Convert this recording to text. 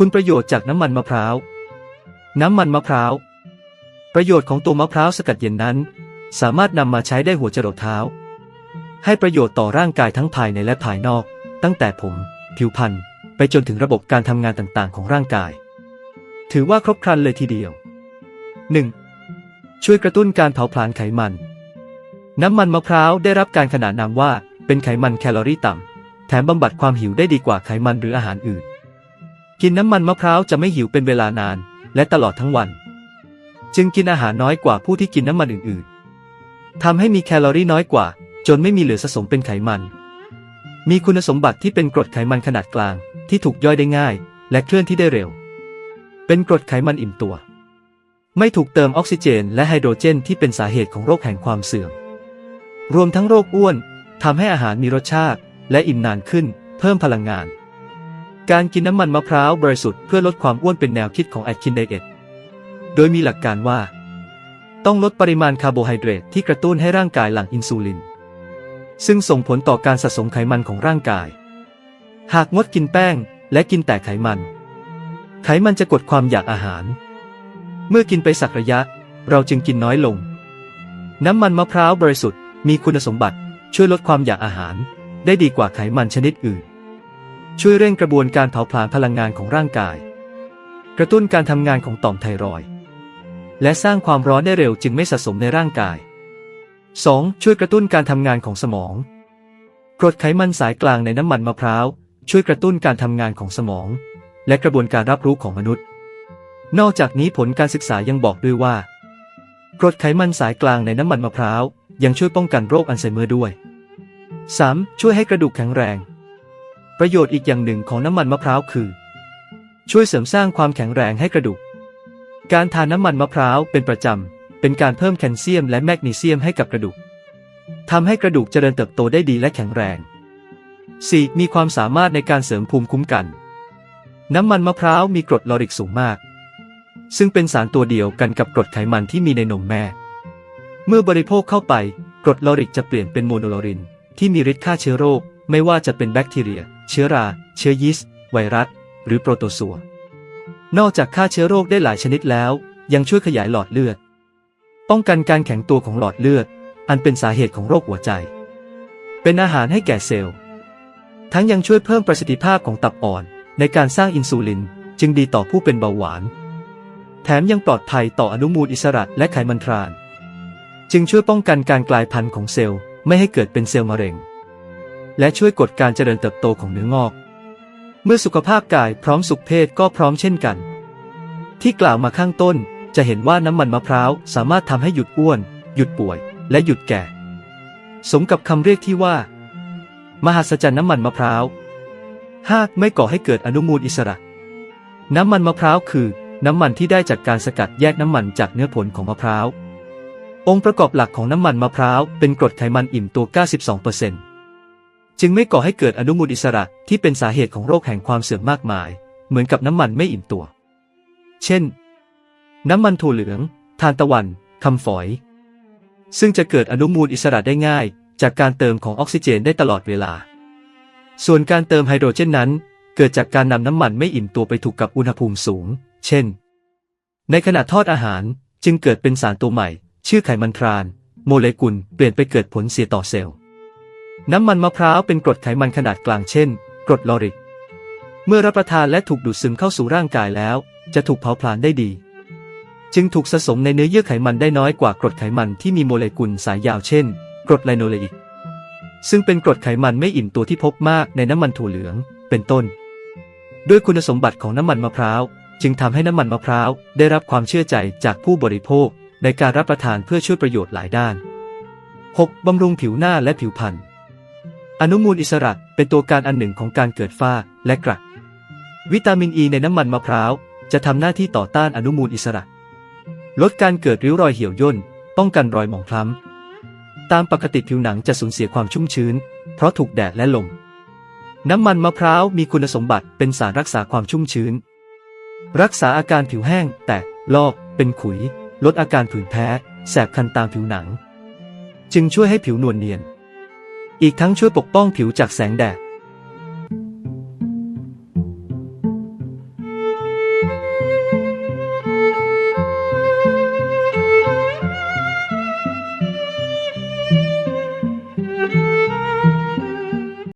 คุณประโยชน์จากน้ำมันมะพร้าว น้ำมันมะพร้าว ประโยชน์ของตัวมะพร้าวสกัดเย็นนั้น สามารถนำมาใช้ได้หัวจรดเท้า ให้ประโยชน์ต่อร่างกายทั้งภายในและภายนอก ตั้งแต่ผม ผิวพรรณไปจนถึงระบบการทำงานต่างๆ ของร่างกาย ถือว่าครบครันเลยทีเดียว 1. ช่วยกระตุ้นการเผาผลาญไขมัน น้ำมันมะพร้าวได้รับการขนานนามว่า เป็นไขมันแคลอรี่ต่ำแถมบำบัดความหิวได้ดีกว่าไขมันหรืออาหารอื่น กินน้ำมันมะพร้าวจะไม่หิวเป็นเวลานาน และตลอดทั้งวัน จึงกินอาหารน้อยกว่าผู้ที่กินน้ำมันอื่นๆทำให้มีแคลอรี่น้อยกว่า จนไม่มีเหลือสะสมเป็นไขมัน มีคุณสมบัติที่เป็นกรดไขมันขนาดกลาง ที่ถูกย่อยได้ง่าย และเคลื่อนที่ได้เร็ว เป็นกรดไขมันอิ่มตัว ไม่ถูกเติมออกซิเจน และไฮโดรเจน ที่เป็นสาเหตุของโรคแห่งความเสื่อม รวมทั้งโรคอ้วนทำให้อาหารมีรสชาติ และอิ่มนานขึ้น เพิ่มพลังงาน การกินน้ำมันมะพร้าวบริสุทธิ์เพื่อลดความอ้วนเป็นแนวคิดของแอดคินไดเอทโดยมีหลักการว่า ต้องลดปริมาณคาร์โบไฮเดรตที่กระตุ้นให้ร่างกายหลั่งอินซูลิน ซึ่งส่งผลต่อการสะสมไขมันของร่างกาย หากงดกินแป้งและกินแต่ไขมัน ไขมันจะกดความอยากอาหาร เมื่อกินไปสักระยะ เราจึงกินน้อยลง น้ำมันมะพร้าวบริสุทธิ์มีคุณสมบัติช่วยลดความอยากอาหาร ได้ดีกว่าไขมันชนิดอื่น ช่วยเร่งกระบวนการเผาผลาญพลังงานของร่างกาย กระตุ้นการทำงานของต่อมไทรอยด์และสร้างความร้อนได้เร็วจึงไม่สะสมในร่างกาย 2. ช่วยกระตุ้นการทำงานของสมองกรดไขมันสายกลางในน้ำมันมะพร้าว ช่วยกระตุ้นการทำงานของสมอง และกระบวนการรับรู้ของมนุษย์ นอกจากนี้ผลการศึกษายังบอกด้วยว่ากรดไขมันสายกลางในน้ำมันมะพร้าว ยังช่วยป้องกันโรคอัลไซเมอร์ด้วย 3. ช่วยให้กระดูกแข็งแรง ประโยชน์อีกอย่างหนึ่งของน้ำมันมะพร้าวคือ ช่วยเสริมสร้างความแข็งแรงให้กระดูก การทานน้ำมันมะพร้าวเป็นประจำ เป็นการเพิ่มแคลเซียมและแมกนีเซียมให้กับกระดูกทำให้กระดูกเจริญเติบโตได้ดีและแข็งแรง 4. มีความสามารถในการเสริมภูมิคุ้มกัน น้ำมันมะพร้าวมีกรดลอริกสูงมาก ซึ่งเป็นสารตัวเดียวกันกับกรดไขมันที่มีในนมแม่ เมื่อบริโภคเข้าไป กรดลอริกจะเปลี่ยนเป็นโมโนลอริน ที่มีฤทธิ์ฆ่าเชื้อโรค ไม่ว่าจะเป็นแบคทีเรีย เชื้อรา เชื้อยีสต์ ไวรัส หรือโปรโตซัวนอกจากฆ่าเชื้อโรคได้หลายชนิดแล้ว ยังช่วยขยายหลอดเลือด ป้องกันการแข็งตัวของหลอดเลือด อันเป็นสาเหตุของโรคหัวใจ เป็นอาหารให้แก่เซลล์ ทั้งยังช่วยเพิ่มประสิทธิภาพของตับอ่อน ในการสร้างอินซูลิน จึงดีต่อผู้เป็นเบาหวาน แถมยังปลอดภัยต่ออนุมูลอิสระและไขมันทราน จึงช่วยป้องกันการกลายพันธุ์ของเซลล์ ไม่ให้เกิดเป็นเซลล์มะเร็ง และช่วยกดการเจริญเติบโตของเนื้องอก เมื่อสุขภาพกายพร้อมสุขเพศก็พร้อมเช่นกัน ที่กล่าวมาข้างต้นจะเห็นว่าน้ำมันมะพร้าวสามารถทำให้หยุดอ้วน หยุดป่วย และหยุดแก่ สมกับคำเรียกที่ว่า มหัศจรรย์น้ำมันมะพร้าว 5. ไม่ก่อให้เกิดอนุมูลอิสระ น้ำมันมะพร้าวคือ น้ำมันที่ได้จากการสกัดแยกน้ำมันจากเนื้อผลของมะพร้าว องค์ประกอบหลักของน้ำมันมะพร้าวเป็นกรดไขมันอิ่มตัว 92% จึงไม่ก่อให้เกิดอนุมูลอิสระที่เป็นสาเหตุของโรคแห่งความเสื่อมมากมาย เหมือนกับน้ำมันไม่อิ่มตัว เช่น น้ำมันถั่วเหลืองทานตะวันคำฝอย ซึ่งจะเกิดอนุมูลอิสระได้ง่าย จากการเติมของออกซิเจนได้ตลอดเวลา ส่วนการเติมไฮโดรเจนนั้น เกิดจากการนำน้ำมันไม่อิ่มตัวไปถูกกับอุณหภูมิสูง เช่น ในขณะทอดอาหารจึงเกิดเป็นสารตัวใหม่ ชื่อไขมันทราน โมเลกุลเปลี่ยนไปเกิดผลเสียต่อเซลล์ น้ำมันมะพร้าวเป็นกรดไขมันขนาดกลางเช่น กรดลอริก เมื่อรับประทานและถูกดูดซึมเข้าสู่ร่างกายแล้ว จะถูกเผาผลาญได้ดี จึงถูกสะสมในเนื้อเยื่อไขมันได้น้อยกว่ากรดไขมันที่มีโมเลกุลสายยาวเช่น กรดไลโนเลอิก ซึ่งเป็นกรดไขมันไม่อิ่มตัวที่พบมากในน้ำมันถั่วเหลือง เป็นต้น ด้วยคุณสมบัติของน้ำมันมะพร้าวจึงทำให้น้ำมันมะพร้าวได้รับความเชื่อใจจากผู้บริโภคในการรับประทานเพื่อช่วยประโยชน์หลายด้าน 6. บำรุงผิวหน้าและผิวพรรณ อนุมูลอิสระเป็นตัวการอันหนึ่งของการเกิดฝ้าและกระวิตามินอ e ีในน้ำมันมะพร้าว จะทำหน้าที่ต่อต้านอนุมูลอิสระ ลดการเกิดริ้วรอยเหี่ยวย่น ป้องกันรอยหมองคล้ำ ตามปกติผิวหนังจะสูญเสียความชุ่มชื้น เพราะถูกแดดและลม น้ำมันมะพร้าวมีคุณสมบัติเป็นสารรักษาความชุ่มชื้น รักษาอาการผิวแห้ง แตก ลอก เป็นขุย ลดอาการผื่นแพ้ แสบคันตามผิวหนัง จึงช่วยให้ผิวนวลเนียน อีกทั้งช่วยปกป้องผิวจากแสงแดด